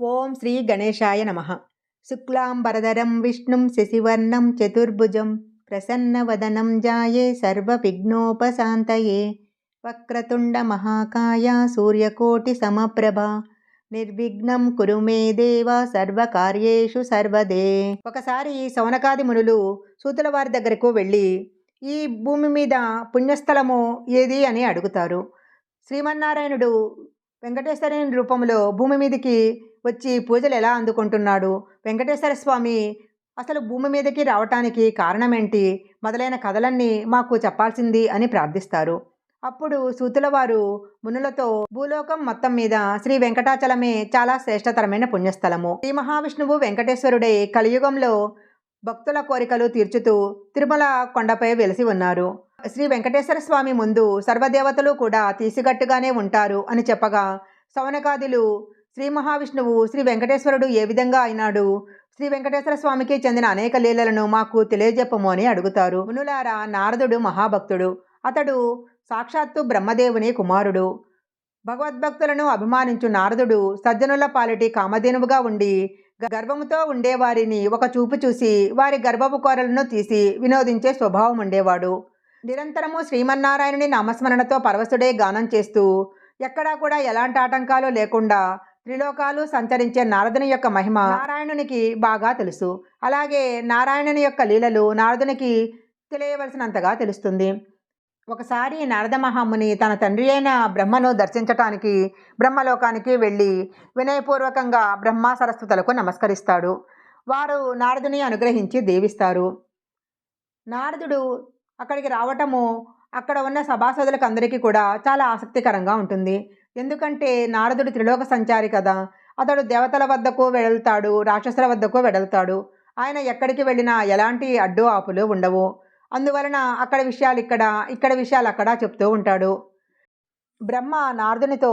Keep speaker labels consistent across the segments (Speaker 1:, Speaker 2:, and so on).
Speaker 1: ఓం శ్రీ గణేశాయ నమ. శుక్లాంబరధరం విష్ణుం శశివర్ణం చతుర్భుజం ప్రసన్నవదనం జాయే సర్వవిఘ్నోపశాంతయే. వక్రతుండ మహాకాయ సూర్యకోటి సమప్రభ. నిర్విఘ్నం కురు మే దేవ సర్వకార్యేషు సర్వదే. ఒకసారి సౌనకాది మునులు సూతుల వారి దగ్గరకు వెళ్ళి ఈ భూమి మీద పుణ్యస్థలము ఏది అని అడుగుతారు. శ్రీమన్నారాయణుడు వెంకటేశ్వరుని రూపంలో భూమి మీదకి వచ్చి పూజలు ఎలా అందుకుంటున్నాడు? వెంకటేశ్వర స్వామి అసలు భూమి మీదకి రావటానికి కారణమేంటి? మొదలైన కథలన్నీ మాకు చెప్పాల్సింది అని ప్రార్థిస్తారు. అప్పుడు సూతుల వారు మునులతో భూలోకం మొత్తం మీద శ్రీ వెంకటాచలమే చాలా శ్రేష్టతరమైన పుణ్యస్థలము. శ్రీ మహావిష్ణువు వెంకటేశ్వరుడై కలియుగంలో భక్తుల కోరికలు తీర్చుతూ తిరుమల కొండపై వెలిసి ఉన్నారు. శ్రీ వెంకటేశ్వర స్వామి ముందు సర్వదేవతలు కూడా తీసిగట్టుగానే ఉంటారు అని చెప్పగా సౌనకాదులు శ్రీ మహావిష్ణువు శ్రీ వెంకటేశ్వరుడు ఏ విధంగా అయినాడు? శ్రీ వెంకటేశ్వర స్వామికి చెందిన అనేక లీలలను మాకు తెలియజెప్పము అని అడుగుతారు. మునులారా నారదుడు మహాభక్తుడు. అతడు సాక్షాత్తు బ్రహ్మదేవుని కుమారుడు. భగవద్భక్తులను అభిమానించు నారదుడు సజ్జనుల పాలిటి కామధేనువుగా ఉండి గర్భముతో ఉండేవారిని ఒక చూపు చూసి వారి గర్భపు కోరలను తీసి వినోదించే స్వభావం ఉండేవాడు. నిరంతరము శ్రీమన్నారాయణుని నామస్మరణతో పరవశుడే గానం చేస్తూ ఎక్కడా కూడా ఎలాంటి ఆటంకాలు లేకుండా త్రిలోకాలు సంచరించే నారదుని యొక్క మహిమ నారాయణునికి బాగా తెలుసు. అలాగే నారాయణుని యొక్క లీలలు నారదునికి తెలియవలసినంతగా తెలుస్తుంది. ఒకసారి నారద మహాముని తన తండ్రి అయిన బ్రహ్మను దర్శించటానికి బ్రహ్మలోకానికి వెళ్ళి వినయపూర్వకంగా బ్రహ్మ సరస్వతులకు నమస్కరిస్తాడు. వారు నారదుని అనుగ్రహించి దీవిస్తారు. నారదుడు అక్కడికి రావటము అక్కడ ఉన్న సభాసదులకు అందరికీ కూడా చాలా ఆసక్తికరంగా ఉంటుంది. ఎందుకంటే నారదుడు త్రిలోక సంచారి కదా. అతడు దేవతల వద్దకు వెడలుతాడు రాక్షసుల వద్దకు వెడలుతాడు ఆయన ఎక్కడికి వెళ్ళినా ఎలాంటి అడ్డు ఆపులు ఉండవు. అందువలన అక్కడ విషయాలు ఇక్కడ ఇక్కడ విషయాలు అక్కడ చెప్తూ ఉంటాడు. బ్రహ్మ నారదునితో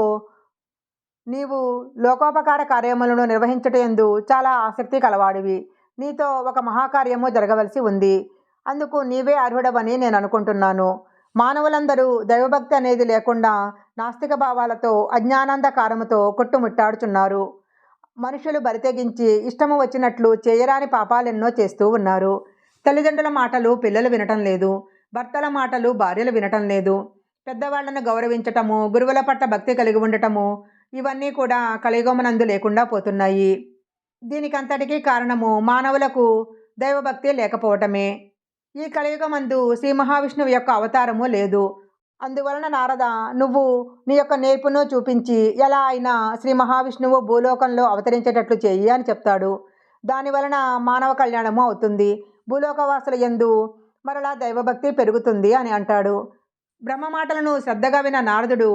Speaker 1: నీవు లోకోపకార కార్యములను నిర్వహించటందు చాలా ఆసక్తి కలవాడివి. నీతో ఒక మహాకార్యము జరగవలసి ఉంది. అందుకు నీవే అర్హుడవని నేను అనుకుంటున్నాను. మానవులందరూ దైవభక్తి అనేది లేకుండా నాస్తిక భావాలతో అజ్ఞానందకారముతో కొట్టుముట్టాడుచున్నారు. మనుషులు బరితెగించి ఇష్టము వచ్చినట్లు చేయరాని పాపాలెన్నో చేస్తూ ఉన్నారు. తల్లిదండ్రుల మాటలు పిల్లలు వినటం లేదు. భర్తల మాటలు భార్యలు వినటం లేదు. పెద్దవాళ్ళను గౌరవించటము గురువుల పట్ల భక్తి కలిగి ఉండటము ఇవన్నీ కూడా కలిగోమనందు లేకుండా పోతున్నాయి. దీనికంతటికీ కారణము మానవులకు దైవభక్తి లేకపోవటమే. ఈ కలియుగమందు శ్రీ మహావిష్ణువు యొక్క అవతారము లేదు. అందువలన నారద నువ్వు నీ యొక్క నేర్పును చూపించి ఎలా అయినా శ్రీ మహావిష్ణువు భూలోకంలో అవతరించేటట్లు చెయ్యి అని చెప్తాడు. దానివలన మానవ కళ్యాణము అవుతుంది. భూలోకవాసుల ఎందు మరలా దైవభక్తి పెరుగుతుంది అని అంటాడు. బ్రహ్మ మాటలను శ్రద్ధగా విన నారదుడు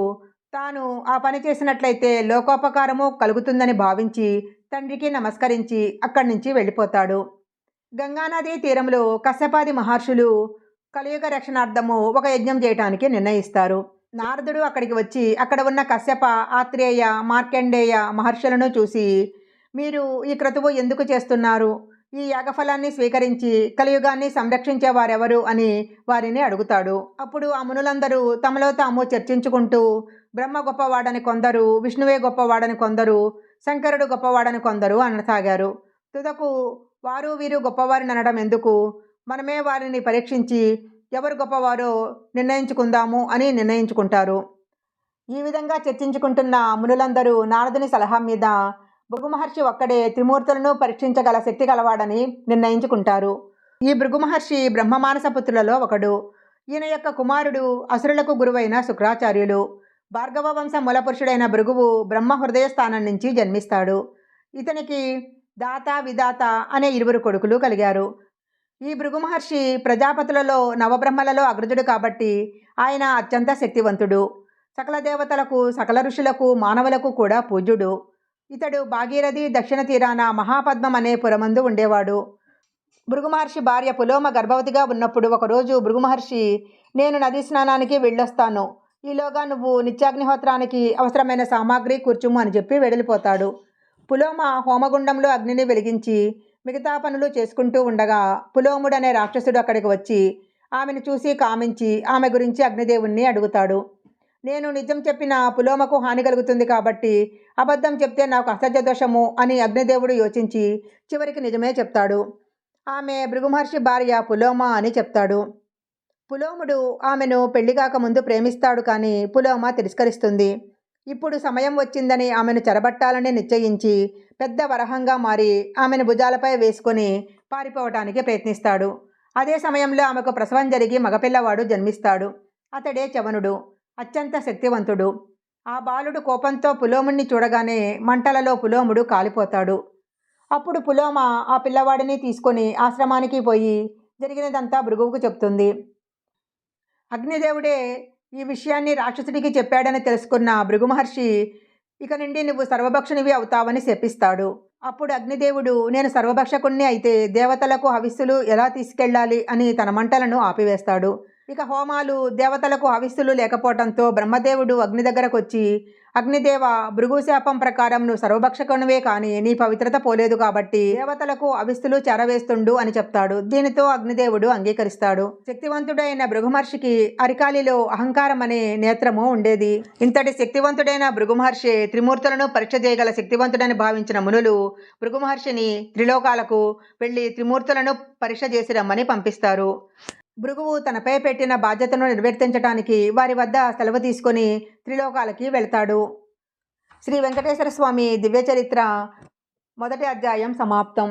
Speaker 1: తాను ఆ పని చేసినట్లయితే లోకోపకారము కలుగుతుందని భావించి తండ్రికి నమస్కరించి అక్కడి నుంచి వెళ్ళిపోతాడు. గంగానదీ తీరంలో కశ్యపాది మహర్షులు కలియుగ రక్షణార్థము ఒక యజ్ఞం చేయటానికి నిర్ణయిస్తారు. నారదుడు అక్కడికి వచ్చి అక్కడ ఉన్న కశ్యప ఆత్రేయ మార్కండేయ మహర్షులను చూసి మీరు ఈ క్రతువు ఎందుకు చేస్తున్నారు? ఈ యాగఫలాన్ని స్వీకరించి కలియుగాన్ని సంరక్షించే వారెవరు అని వారిని అడుగుతాడు. అప్పుడు ఆ మునులందరూ తమలో తాము చర్చించుకుంటూ బ్రహ్మ గొప్పవాడని కొందరు విష్ణువే గొప్పవాడని కొందరు శంకరుడు గొప్పవాడని కొందరు అనసాగారు. తుదకు వారు వీరు గొప్పవారిని అనడం ఎందుకు? మనమే వారిని పరీక్షించి ఎవరు గొప్పవారో నిర్ణయించుకుందాము అని నిర్ణయించుకుంటారు. ఈ విధంగా చర్చించుకుంటున్న మునులందరూ నారదుని సలహా మీద భృగుమహర్షి ఒక్కడే త్రిమూర్తులను పరీక్షించగల శక్తి గలవాడని నిర్ణయించుకుంటారు. ఈ భృగుమహర్షి బ్రహ్మమానస పుత్రులలో ఒకడు. ఈయన యొక్క కుమారుడు అసురులకు గురువైన శుక్రాచార్యులు. భార్గవ వంశ మూలపురుషుడైన భృగువు బ్రహ్మ హృదయ స్థానం నుంచి జన్మిస్తాడు. ఇతనికి దాత విదాత అనే ఇరువురు కొడుకులు కలిగారు. ఈ భృగు మహర్షి ప్రజాపతులలో నవబ్రహ్మలలో అగ్రజుడు కాబట్టి ఆయన అత్యంత శక్తివంతుడు. సకల దేవతలకు సకల ఋషులకు మానవులకు కూడా పూజ్యుడు. ఇతడు భాగీరథి దక్షిణ తీరాన మహాపద్మం అనే పురమందు ఉండేవాడు. భృగు మహర్షి భార్య పులోమ గర్భవతిగా ఉన్నప్పుడు ఒకరోజు భృగు మహర్షి నేను నదీ స్నానానికి వెళ్ళొస్తాను. ఈలోగా నువ్వు నిత్యాగ్నిహోత్రానికి అవసరమైన సామాగ్రి కూర్చుము అని చెప్పి వెడలిపోతాడు. పులోమ హోమగుండంలో అగ్నిని వెలిగించి మిగతా పనులు చేసుకుంటూ ఉండగా పులోముడు అనే రాక్షసుడు అక్కడికి వచ్చి ఆమెను చూసి కామించి ఆమె గురించి అగ్నిదేవుణ్ణి అడుగుతాడు. నేను నిజం చెప్పిన పులోమకు హాని కలుగుతుంది కాబట్టి అబద్ధం చెప్తే నాకు అసహ్య దోషము అని అగ్నిదేవుడు యోచించి చివరికి నిజమే చెప్తాడు. ఆమె భృగుమహర్షి భార్య పులోమ అని చెప్తాడు. పులోముడు ఆమెను పెళ్ళి కాకముందు ప్రేమిస్తాడు కానీ పులోమ తిరస్కరిస్తుంది. ఇప్పుడు సమయం వచ్చిందని ఆమెను చెరబట్టాలని నిశ్చయించి పెద్ద వరహంగా మారి ఆమెను భుజాలపై వేసుకొని పారిపోవటానికి ప్రయత్నిస్తాడు. అదే సమయంలో ఆమెకు ప్రసవం జరిగి మగపిల్లవాడు జన్మిస్తాడు. అతడే చవనుడు అత్యంత శక్తివంతుడు. ఆ బాలుడు కోపంతో పులోముణ్ణి చూడగానే మంటలలో పులోముడు కాలిపోతాడు. అప్పుడు పులోమ ఆ పిల్లవాడిని తీసుకొని ఆశ్రమానికి పోయి జరిగినదంతా భృగువుకు చెప్తుంది అగ్నిదేవుడే ఈ విషయాన్ని రాక్షసుడికి చెప్పాడని తెలుసుకున్న భృగుమహర్షి ఇక నుండి నువ్వు సర్వభక్షణివి అవుతావని శపిస్తాడు. అప్పుడు అగ్నిదేవుడు నేను సర్వభక్షకుణ్ణి అయితే దేవతలకు హవిస్సులు ఎలా తీసుకెళ్ళాలి? అని తన మంటలను ఆపివేస్తాడు. ఇక హోమాలు దేవతలకు హవిస్సులు లేకపోవడంతో బ్రహ్మదేవుడు అగ్ని దగ్గరకు వచ్చి అగ్నిదేవ భృగుశాపం ప్రకారం నువ్వు సర్వభక్షకునివే కానీ నీ పవిత్రత పోలేదు కాబట్టి దేవతలకు అవిస్తులు చెరవేస్తుండు అని చెప్తాడు. దీనితో అగ్నిదేవుడు అంగీకరిస్తాడు. శక్తివంతుడైన భృగుమహర్షికి అరికాలిలో అహంకారం అనే నేత్రము ఉండేది. ఇంతటి శక్తివంతుడైన భృగుమహర్షి త్రిమూర్తులను పరీక్ష చేయగల శక్తివంతుడని భావించిన మునులు భృగుమహర్షిని త్రిలోకాలకు వెళ్ళి త్రిమూర్తులను పరీక్ష చేసి రమ్మని పంపిస్తారు. భృగువు తనపై పెట్టిన బాధ్యతను నిర్వర్తించడానికి వారి వద్ద సెలవు తీసుకొని త్రిలోకాలకి వెళ్తాడు. శ్రీ వెంకటేశ్వర స్వామి దివ్య చరిత్ర మొదటి అధ్యాయం సమాప్తం.